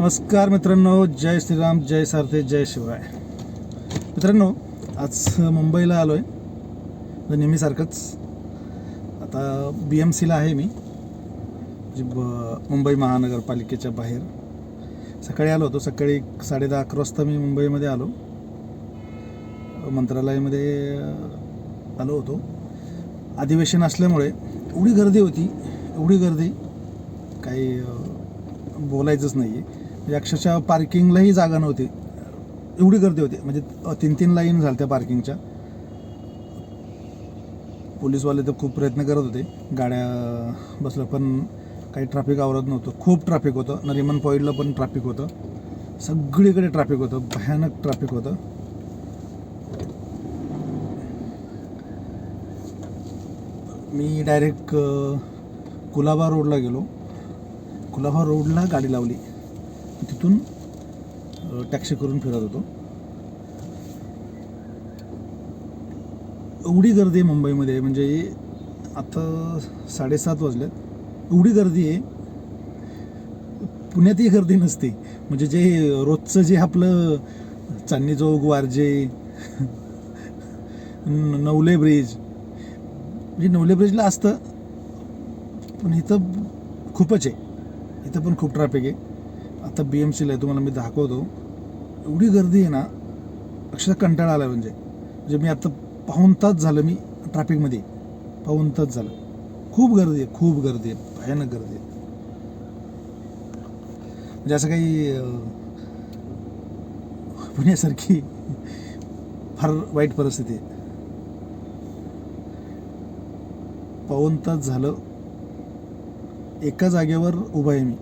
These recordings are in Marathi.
नमस्कार मित्रांनो जय श्रीराम जय सारथे जय शिवाय मित्रांनो आज मुंबईला आलो आहे नेहमीसारखंच आता बी एम सीला आहे मी. जी ब मुंबई महानगरपालिकेच्या बाहेर. सकाळी आलो होतो सकाळी साडेदहा साडे दहा अकरा वाजता मी मुंबईमध्ये आलो. मंत्रालयामध्ये आलो होतो. अधिवेशन असल्यामुळे एवढी गर्दी होती एवढी गर्दी काही बोलायचंच नाही आहे अक्षरशः पार्किंगलाही जागा नव्हती. एवढी गर्दी होती. म्हणजे तीन तीन लाईन झाल्या त्या पार्किंगच्या. पोलीसवाले तर खूप प्रयत्न करत होते. गाड्या बसलं पण काही ट्रॅफिक आवरत नव्हतं. खूप ट्रॅफिक होतं. नरिमन पॉईंटला पण ट्रॅफिक होतं. सगळीकडे ट्रॅफिक होतं. भयानक ट्रॅफिक होतं. मी डायरेक्ट कुलाबा रोडला गेलो. कुलाबा रोडला गाडी लावली. तिथून टॅक्सी करून फिरत होतो. एवढी गर्दी आहे मुंबईमध्ये म्हणजे आता साडेसात वाजल्यात एवढी गर्दी आहे पुण्यातही गर्दी नसते. म्हणजे जे रोजचं जे आपलं चांदणी चौक वारजे नवले ब्रिज म्हणजे नवले ब्रिजला असतं पण इथं खूपच आहे. इथं पण खूप ट्रॅफिक आहे. आता बी एम सीला आहे तुम्हाला मी दाखवतो. एवढी गर्दी आहे ना अक्षरशः कंटाळा आला म्हणजे. म्हणजे मी आता पाहून तास झालं मी ट्रॅफिकमध्ये पाहून तास झालं. खूप गर्दी आहे खूप गर्दी आहे भयानक गर्दी आहे. म्हणजे असं काही पुण्यासारखी फार वाईट परिस्थिती आहे. पाऊन तास झालं एका जागेवर उभा आहे मी.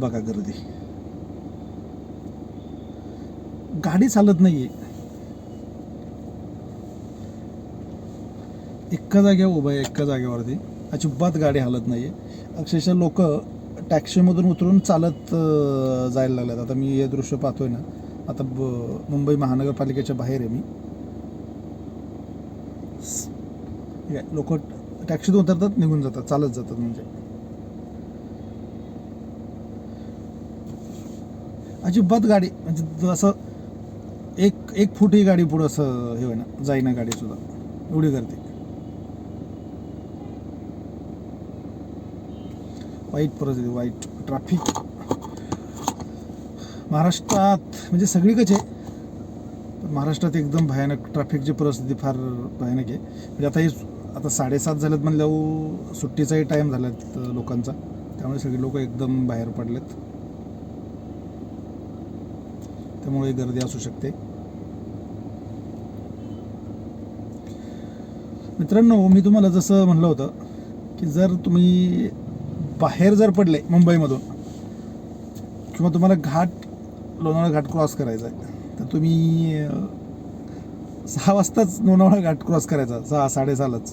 बघा गर्दी. गाडी चालत नाहीये. एका जागेवर उभं आहे एका जागेवरती. अजिबात गाडी हालत आहे अक्षरशः लोक टॅक्सीमधून उतरून चालत जायला लागल्यात. आता मी हे दृश्य पाहतोय ना. आता ब- मुंबई महानगरपालिकेच्या बाहेर आहे मी. लोक टॅक्सीतून उतरतात निघून जातात चालत जातात म्हणजे. अजिबात गाडी म्हणजे असं एक एक फूट ही गाडी पुढं असं हे होईना जाईना गाडी सुद्धा. एवढी गर्दी. वाईट परिस्थिती वाईट ट्रॅफिक महाराष्ट्रात म्हणजे सगळीकडे आहे. महाराष्ट्रात एकदम भयानक ट्रॅफिकची परिस्थिती फार भयानक आहे. म्हणजे आता हे आता साडेसात झालेत म्हणल्यावर सुट्टीचाही टाईम झाला लोकांचा. त्यामुळे सगळे लोक एकदम बाहेर पडलेत. त्यामुळे गर्दी असू शकते. मित्रांनो मी तुम्हाला जसं म्हणलं होतं की जर तुम्ही बाहेर जर पडले मुंबईमधून किंवा तुम्हाला घाट लोणावळा घाट क्रॉस करायचा आहे तर तुम्ही सहा वाजताच लोणावळा घाट क्रॉस करायचा सहा साडेसहालाच.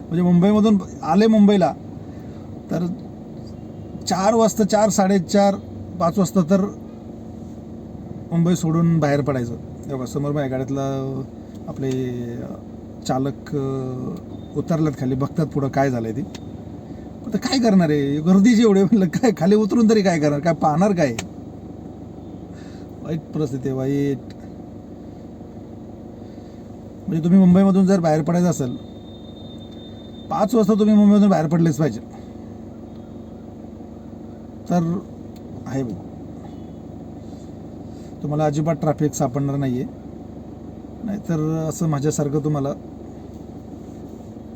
म्हणजे मुंबईमधून आले मुंबईला तर चार वाजता चार साडेचार पाच वाजता तर मुंबई सोडून बाहेर पडायचं. तेव्हा समोर माझ्या गाड्यातला आपले चालक उतरल्यात खाली बघतात पुढं काय झालंय ते. आता काय करणार आहे? गर्दीची एवढे म्हणलं काय खाली उतरून तरी काय करणार? काय पाहणार काय? वाईट परिस्थिती आहे वाईट. म्हणजे तुम्ही मुंबईमधून जर बाहेर पडायचं असेल पाच वाजता तुम्ही मुंबईमधून बाहेर पडलेच पाहिजे. तर आहे भाऊ तुम्हाला अजिबात ट्रॅफिक सापडणार नाही आहे नाहीतर असं माझ्यासारखं तुम्हाला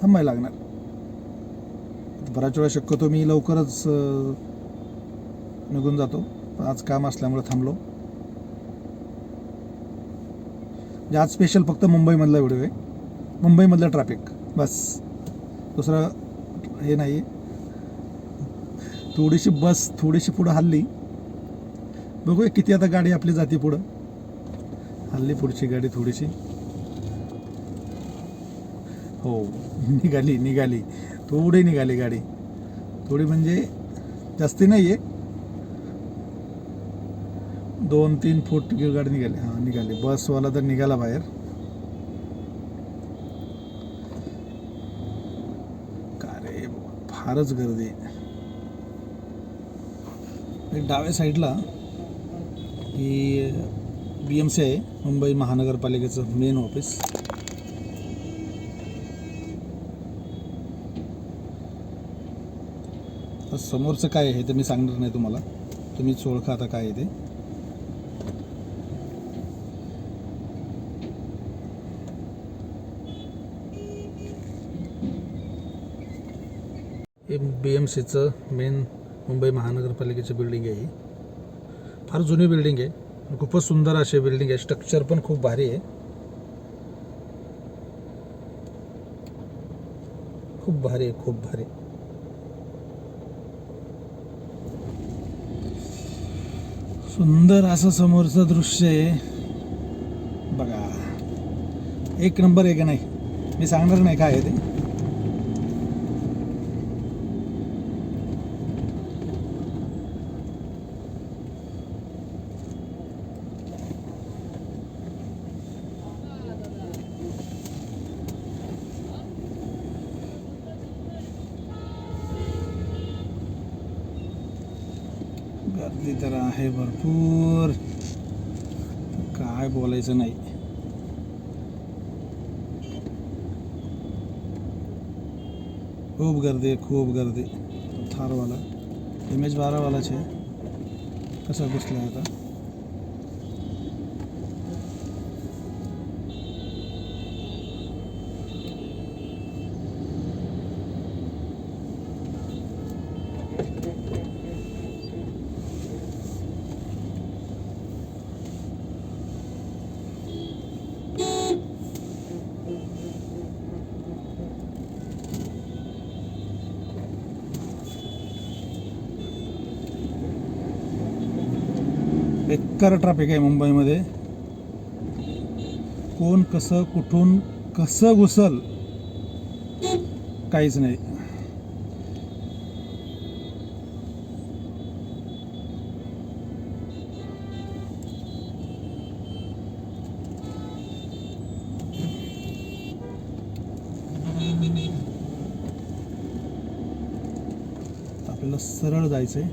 थांबायला लागणार. बऱ्याच वेळा शक्यतो मी लवकरच निघून जातो. आज काम असल्यामुळे थांबलो. म्हणजे आज स्पेशल फक्त मुंबईमधला व्हिडिओ आहे. मुंबईमधलं ट्रॅफिक बस. दुसरं हे नाही थोडीशी बस थोडीशी पुढं हल्ली. बघूया किती आता गाडी आपली जाते पुढं. हल्ली पुढची गाडी थोडीशी. हो निघाली निघाली. थोडी निघाली गाडी. थोडी म्हणजे जास्ती नाही आहे दोन तीन फूट गाडी निघाली. हां निघाली. बसवाला तर निघाला बाहेर. फारच गर्दी. आहे डाव्या साईडला ही बी एम सी आहे मुंबई महानगरपालिकेचं मेन ऑफिस समोरचं काय आहे ते मी सांगणार नाही तुम्हाला. तुम्हीच ओळखा आता काय आहे ते. हे बी एम सीचं मेन मुंबई महानगरपालिकेची बिल्डिंग आहे. ही फार जुनी बिल्डिंग आहे. खूपच सुंदर अशी बिल्डिंग आहे. स्ट्रक्चर पण खूप भारी आहे. खूप भारी आहे खूप भारी सुंदर असं समोरचं दृश्य आहे. बघा. एक नंबर आहे का नाही? मी सांगणार नाही काय आहे ते. गर्दी तर आहे भरपूर. काय बोलायचं नाही. खूप गर्दी आहे खूप गर्दी. थारवाला एम एच आहे. છે कसा बसला आता? बेकार ट्रॅफिक आहे मुंबईमध्ये. कोण कसं कुठून कसं घुसल काहीच नाही. आपल्याला सरळ जायचंय.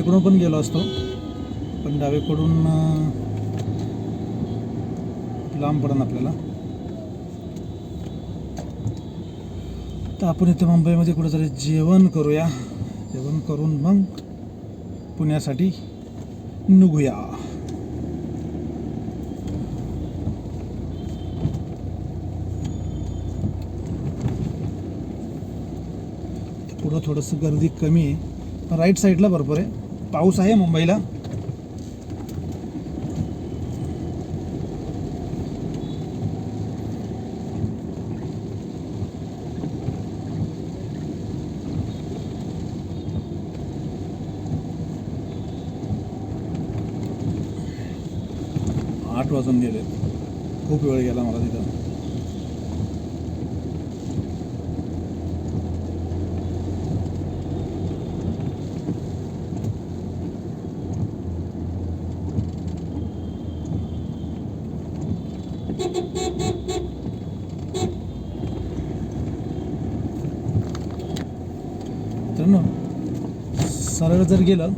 डावीकडून पण गेलो असतो. पण डावीकडून लांब पडन आपल्याला. तर आपण इथे मुंबईमध्ये कुठेतरी जेवण करूया. जेवण करून मग पुण्यासाठी निघूया. पुढं थोडंसं गर्दी कमी आहे. पण राईट साईडला भरपूर आहे. पाऊस आहे मुंबईला. आठ वाजून गेले खूप वेळ गेला मला तिथं. मित्रांनो सरळ जर गेलं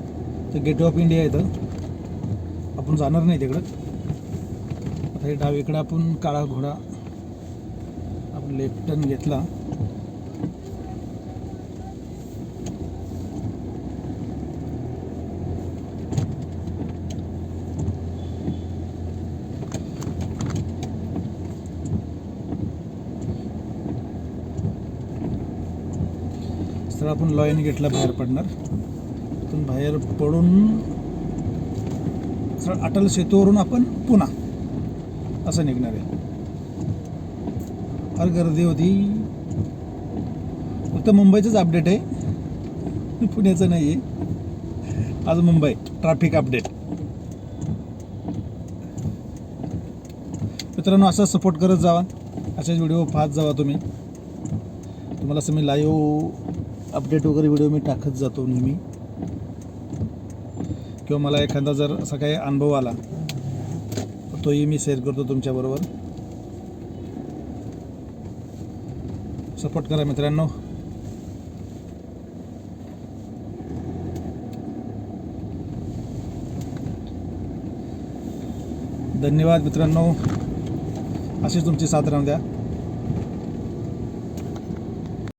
तर गेट ऑफ इंडिया येतं. आपण जाणार नाही तिकडं. आता हे डावीकडं आपण काळा घोडा आपण लेफ्ट टर्न घेतला. तर आपण लॉयन गेटला बाहेर पडणार. तिथून बाहेर पडून सरळ अटल सेतूवरून आपण पुन्हा असं निघणार आहे. फार गर्दी होती. फक्त मुंबईचंच अपडेट आहे. पुण्याचं नाही आहे आज मुंबई ट्रॅफिक अपडेट मित्रांनो असा सपोर्ट करत जावा. असेच व्हिडिओ पाहत जावा तुम्ही. तुम्हाला असं मी लाईव्ह अपडेट वगैरे व्हिडिओ मी टाकत जातो नेहमी. किंवा मला एखादा जर असा काही अनुभव आला तर तोही मी शेअर करतो तुमच्याबरोबर सपोर्ट करा मित्रांनो. धन्यवाद मित्रांनो. अशीच तुमची साथ राहून द्या.